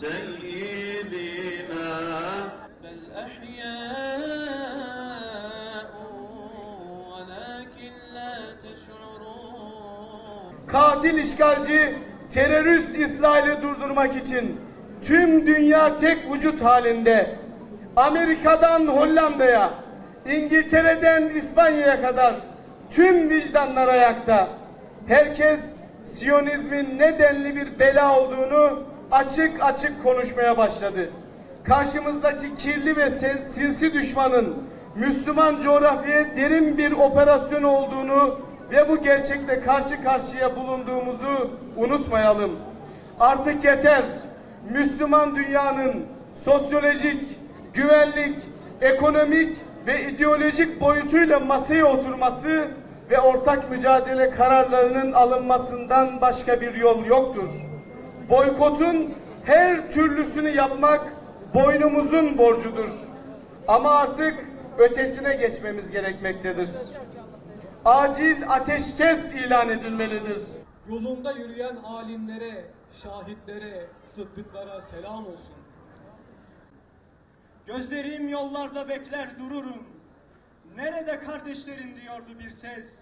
سيدنا بل أحياء ولكن لا تشعرون Katil işgalci terörist İsrail'i durdurmak için tüm dünya tek vücut halinde Amerika'dan Hollanda'ya, İngiltere'den İspanya'ya kadar tüm vicdanlar ayakta. Herkes Siyonizmin ne denli bir bela olduğunu açık açık konuşmaya başladı. Karşımızdaki kirli ve sinsi düşmanın Müslüman coğrafyaya derin bir operasyon olduğunu ve bu gerçekle karşı karşıya bulunduğumuzu unutmayalım. Artık yeter. Müslüman dünyanın sosyolojik, güvenlik, ekonomik ve ideolojik boyutuyla masaya oturması ve ortak mücadele kararlarının alınmasından başka bir yol yoktur. Boykotun her türlüsünü yapmak boynumuzun borcudur. Ama artık ötesine geçmemiz gerekmektedir. Acil ateşkes ilan edilmelidir. Yolunda yürüyen alimlere, şahitlere, sıddıklara selam olsun. Gözlerim yollarda bekler dururum. Nerede kardeşlerin diyordu bir ses.